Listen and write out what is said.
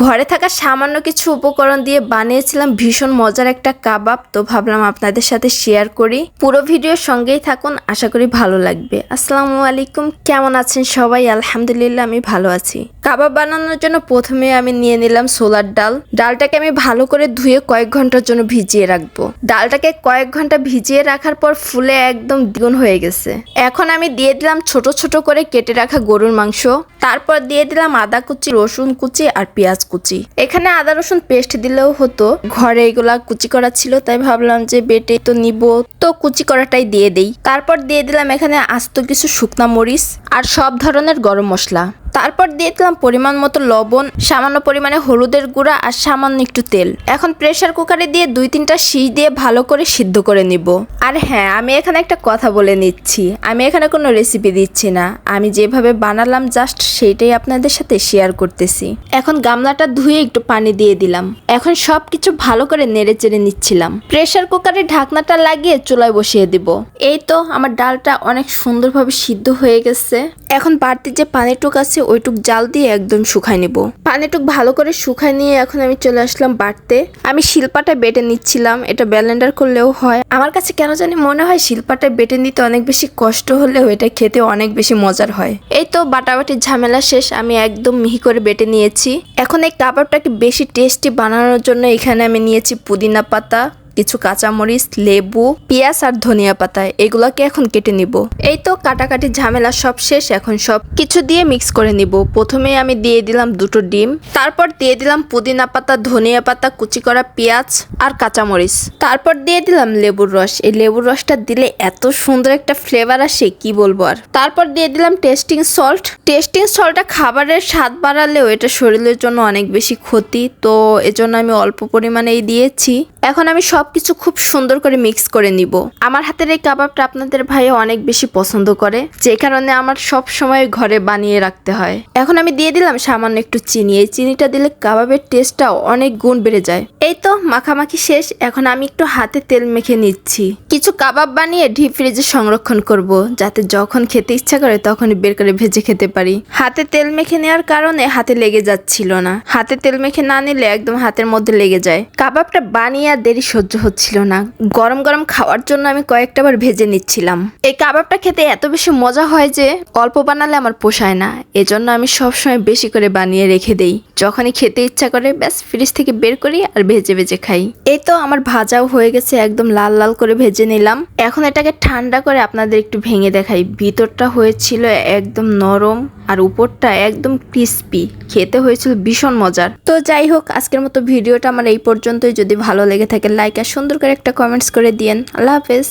ঘরে থাকা সামান্য কিছু উপকরণ দিয়ে বানিয়েছিলাম ভীষণ মজার একটা কাবাব, তো ভাবলাম আপনাদের সাথে শেয়ার করি। পুরো ভিডিওর সঙ্গেই থাকুন, আশা করি ভালো লাগবে। আসসালামু আলাইকুম, কেমন আছেন সবাই? আলহামদুলিল্লাহ, আমি ভালো আছি। কাবাব বানানোর জন্য প্রথমে আমি নিয়ে নিলাম সোলার ডাল। ডালটাকে আমি ভালো করে ধুয়ে কয়েক ঘণ্টার জন্য ভিজিয়ে রাখব। ডালটাকে কয়েক ঘণ্টা ভিজিয়ে রাখার পর ফুলে একদম দ্বিগুণ হয়ে গেছে। এখন আমি দিয়ে দিলাম ছোট ছোট করে কেটে রাখা গরুর মাংস। তারপর দিয়ে দিলাম আদা কুচি, রসুন কুচি আর পেঁয়াজ কুচি। এখানে আদা, রসুন পেস্ট দিলেও হতো। ঘরে এগুলা কুচি করা ছিল, তাই ভাবলাম যে বেটে তো নিব। তো কুচি করাটাই দিয়ে দেই। তারপর দিয়ে দিলাম এখানে আস্ত কিছু শুকনা মরিচ আর সব ধরনের গরম মশলা। তারপর দিয়ে দিলাম পরিমাণ মতো লবণ, সামান্য পরিমাণে হলুদের গুঁড়া আর সামান্য একটু তেল। এখন প্রেসার কুকারে দিয়ে দুই তিনটা শীষ দিয়ে ভালো করে সিদ্ধ করে নিব। আর হ্যাঁ আমি এখানে একটা কথা বলে নিচ্ছি। আমি এখানে কোনো রেসিপি দিচ্ছি না। আমি যেভাবে বানালাম জাস্ট সেইটাই আপনাদের সাথে শেয়ার করতেছি। এখন গামলাটা ধুয়ে একটু পানি দিয়ে দিলাম। এখন সব কিছু ভালো করে নেড়ে চেড়ে নিচ্ছিলাম প্রেসার কুকারে ঢাকনাটা লাগিয়ে চুলায় বসিয়ে দিব। এই তো আমার ডালটা অনেক সুন্দরভাবে সিদ্ধ হয়ে গেছে। এখন বাড়তি যে পানিটুক আছে ওইটুক জাল দিয়ে একদম শুকাই নেব। পানিটুক ভালো করে শুকাই নিয়ে এখন আমি চলে আসলাম বাড়তে। আমি শিল্পাটা বেটে নিচ্ছিলাম, এটা ব্যালেন্ডার করলেও হয়। আমার কাছে কেন জানি মনে হয় শিল্পাটা বেটে নিতে অনেক বেশি কষ্ট হলেও এটা খেতে অনেক বেশি মজার হয়। এই তো বাটাবাটির ঝামেলা শেষ, আমি একদম মিহি করে বেটে নিয়েছি। এখন এই কাবাবটাকে বেশি টেস্টি বানানোর জন্য এখানে আমি নিয়েছি পুদিনা পাতা কিছু কাঁচামরিচ, লেবু, পেঁয়াজ আর ধনিয়া পাতা, এগুলোকে এখন কেটে নিব। এই তো কাটাকাটি ঝামেলা সব শেষ, এখন সব কিছু দিয়ে মিক্স করে নিব। প্রথমে আমি দিয়ে দিলাম দুটো ডিম, তারপর দিয়ে দিলাম পুদিনা পাতা, ধনিয়া পাতা, কুচি করা পেঁয়াজ আর কাঁচামরিচ। তারপর দিয়ে দিলাম লেবুর রস। এই লেবুর রসটা দিলে এত সুন্দর একটা ফ্লেভার আসে, কি বলব আর। তারপর দিয়ে দিলাম টেস্টিং সল্ট টেস্টিং সল্টটা খাবারের স্বাদ বাড়ালেও এটা শরীরের জন্য অনেক বেশি ক্ষতি, তো এজন্য আমি অল্প পরিমাণেই দিয়েছি। এখন আমি সব কিছু খুব সুন্দর করে মিক্স করে নিব। আমার হাতের এই কাবাবটা আপনাদের ভাই অনেক বেশি পছন্দ করে, যে কারণে আমার সব সময় ঘরে বানিয়ে রাখতে হয়। এখন আমি দিয়ে দিলাম সামান্য একটু চিনি, এই চিনিটা দিলে কাবাবের টেস্টটা অনেক গুণ বেড়ে যায়। এই তো মাখামাখি শেষ, এখন আমি একটু হাতে তেল মেখে নিচ্ছি। কিছু কাবাব বানিয়ে ডিপ ফ্রিজে সংরক্ষণ করব, যাতে যখন খেতে ইচ্ছা করে তখনই বের করে ভেজে খেতে পারি। হাতে তেল মেখে নেওয়ার কারণে হাতে লেগে যাচ্ছিল না। হাতে তেল মেখে না নিলে একদম হাতের মধ্যে লেগে যায়। কাবাবটা বানিয়ে আর দেরি সহ্য হচ্ছিল না। গরম গরম খাওয়ার জন্য আমি কয়েকটা বার ভেজে নিচ্ছিলাম। এই কাবাবটা খেতে এত বেশি মজা হয় যে অল্প বানালে আমার পোষায় না। এজন্য আমি সবসময় বেশি করে বানিয়ে রেখে দেই। যখনই খেতে ইচ্ছা করে ব্যাস ফ্রিজ থেকে বের করি আর ভেজে ভেজে খাই। এই তো আমার ভাজাও হয়ে গেছে, একদম লাল লাল করে ভেজে নিলাম। এখন এটাকে ঠান্ডা করে আপনাদের একটু ভেঙে দেখাই। ভিতরটা হয়েছিল একদম নরম। আর উপরটা একদম ক্রিস্পি খেতে হয়েছিল ভীষণ মজার। তো যাই হোক, আজকের মতো ভিডিওটা আমার এই পর্যন্তই। যদি ভালো লেগে থাকে লাইক আর সুন্দর করে একটা কমেন্টস করে দিয়েন। আল্লাহ হাফেজ।